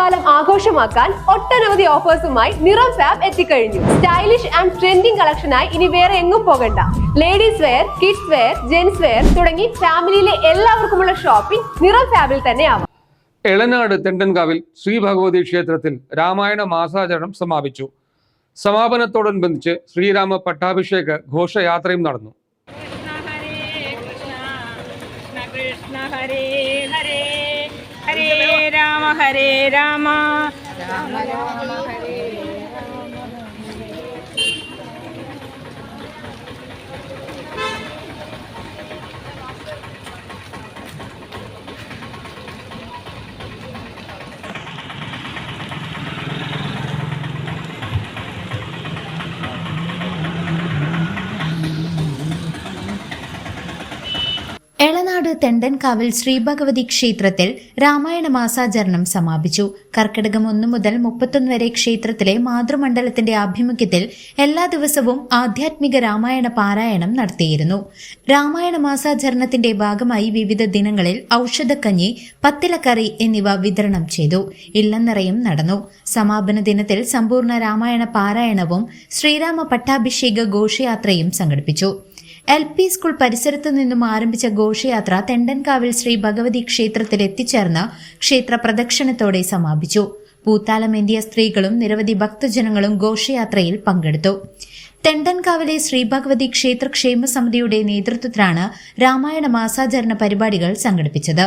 ഓണക്കാലം ആഘോഷമാക്കാൻ ഒട്ടനവധി ഓഫേഴ്സുമായി നിറം ഫാബ് എത്തിക്കഴിഞ്ഞു. സ്റ്റൈലിഷ് ആൻഡ് ട്രെൻഡിംഗ് കളക്ഷനായി ഇനി വേറെ എങ്ങും പോകണ്ട. Ladies wear kids wear gents wear തുടങ്ങി ഫാമിലിയിലെ എല്ലാവർക്കുമുള്ള ഷോപ്പിംഗ് നിറം ഫാബിൽ തന്നെയാവാം എളനാട് തെണ്ടൻകാവിൽ ശ്രീ ഭഗവതി ക്ഷേത്രത്തിൽ രാമായണ മാസാചരണം സമാപിച്ചു. സമാപനത്തോടനുബന്ധിച്ച് ശ്രീരാമ പട്ടാഭിഷേക ഘോഷയാത്രയും നടന്നു. ഹരേ ഹരേ ഹരേ. హరే రామ. రామ రామ హరే കാഞ്ഞങ്ങാട് തെണ്ടൻകാവിൽ ശ്രീഭഗവതി ക്ഷേത്രത്തിൽ രാമായണ മാസാചരണം സമാപിച്ചു. കർക്കിടകം ഒന്നു മുതൽ മുപ്പത്തൊന്ന് വരെ ക്ഷേത്രത്തിലെ മാതൃമണ്ഡലത്തിന്റെ ആഭിമുഖ്യത്തിൽ എല്ലാ ദിവസവും ആധ്യാത്മിക രാമായണ പാരായണം നടത്തിയിരുന്നു. രാമായണ മാസാചരണത്തിന്റെ ഭാഗമായി വിവിധ ദിനങ്ങളിൽ ഔഷധക്കഞ്ഞി പത്തിലക്കറി എന്നിവ വിതരണം ചെയ്തു. ഇല്ലനിറയും നടന്നു. സമാപന ദിനത്തിൽ സമ്പൂർണ രാമായണ പാരായണവും ശ്രീരാമ പട്ടാഭിഷേക ഘോഷയാത്രയും സംഘടിപ്പിച്ചു. എൽ പി സ്കൂൾ പരിസരത്തു നിന്നും ആരംഭിച്ച ഘോഷയാത്ര തെണ്ടൻകാവിൽ ശ്രീ ഭഗവതി ക്ഷേത്രത്തിൽ എത്തിച്ചേർന്ന് ക്ഷേത്ര പ്രദക്ഷിണത്തോടെ സമാപിച്ചു. പൂത്താലമേന്തിയ സ്ത്രീകളും നിരവധി ഭക്തജനങ്ങളും ഘോഷയാത്രയിൽ പങ്കെടുത്തു. തെണ്ടൻകാവിലെ ശ്രീ ഭഗവതി ക്ഷേത്ര ക്ഷേമ സമിതിയുടെ നേതൃത്വത്തിലാണ് രാമായണ മാസാചരണ പരിപാടികൾ സംഘടിപ്പിച്ചത്.